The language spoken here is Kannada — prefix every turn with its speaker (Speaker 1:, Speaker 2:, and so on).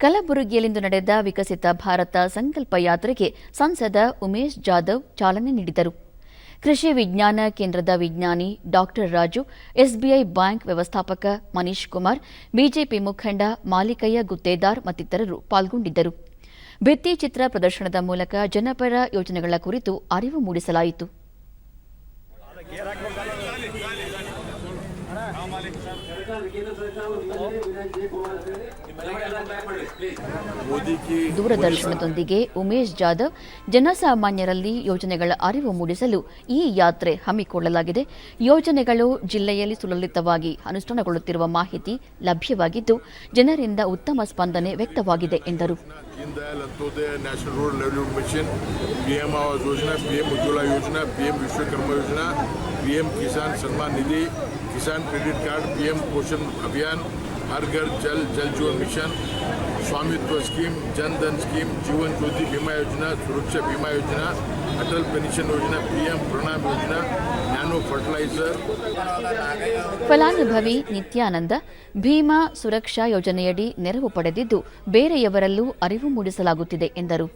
Speaker 1: ಕಲಬುರಗಿಯಲ್ಲಿಂದು ನಡೆದ ವಿಕಸಿತ ಭಾರತ ಸಂಕಲ್ಪ ಯಾತ್ರೆಗೆ ಸಂಸದ ಉಮೇಶ್ ಜಾಧವ್ ಚಾಲನೆ ನೀಡಿದರು. ಕೃಷಿ ವಿಜ್ಞಾನ ಕೇಂದ್ರದ ವಿಜ್ಞಾನಿ ಡಾಕ್ಟರ್ ರಾಜು, ಎಸ್ಬಿಐ ಬ್ಯಾಂಕ್ ವ್ಯವಸ್ಥಾಪಕ ಮನೀಶ್ ಕುಮಾರ್, ಬಿಜೆಪಿ ಮುಖಂಡ ಮಾಲಿಕಯ್ಯ ಗುತ್ತೇದಾರ್ ಮತ್ತಿತರರು ಪಾಲ್ಗೊಂಡಿದ್ದರು. ಭಿತ್ತಿ ಚಿತ್ರ ಪ್ರದರ್ಶನದ ಮೂಲಕ ಜನಪರ ಯೋಜನೆಗಳ ಕುರಿತು ಅರಿವು ಮೂಡಿಸಲಾಯಿತು. ದೂರದರ್ಶನದೊಂದಿಗೆ ಉಮೇಶ್ ಜಾಧವ್ ಜನಸಾಮಾನ್ಯರಲ್ಲಿ ಯೋಜನೆಗಳ ಅರಿವು ಮೂಡಿಸಲು ಈ ಯಾತ್ರೆ ಹಮ್ಮಿಕೊಳ್ಳಲಾಗಿದೆ. ಯೋಜನೆಗಳು ಜಿಲ್ಲೆಯಲ್ಲಿ ಸುಲಲಿತವಾಗಿ ಅನುಷ್ಠಾನಗೊಳ್ಳುತ್ತಿರುವ ಮಾಹಿತಿ ಲಭ್ಯವಾಗಿದ್ದು, ಜನರಿಂದ ಉತ್ತಮ ಸ್ಪಂದನೆ ವ್ಯಕ್ತವಾಗಿದೆ ಎಂದರು.
Speaker 2: Yojana, PM Vishwakarma Yojana Kisan Samman Nidhi Kisan credit card PM question ಅಭಿಯಾನ ಮರ್ಘರ್ Jal Jal Jeevan mission Swami scheme, Jan Dhan scheme, Jeevan Jyoti Bima Yojana, Suraksha ವಿಮಾ ಯೋಜನಾ, ಅಟಲ್ ಪೆಮಿಷನ್ ಯೋಜನಾ, ಪಿಎಂ ಪ್ರಮಾಣ ಯೋಜನಾ, ನ್ಯಾನೋ ಫರ್ಟಿಲೈಸರ್.
Speaker 1: ಫಲಾನುಭವಿ ನಿತ್ಯಾನಂದ, ಭೀಮಾ ಸುರಕ್ಷಾ ಯೋಜನೆಯಡಿ ನೆರವು ಪಡೆದಿದ್ದು ಬೇರೆಯವರಲ್ಲೂ ಅರಿವು ಮೂಡಿಸಲಾಗುತ್ತಿದೆ ಎಂದರು.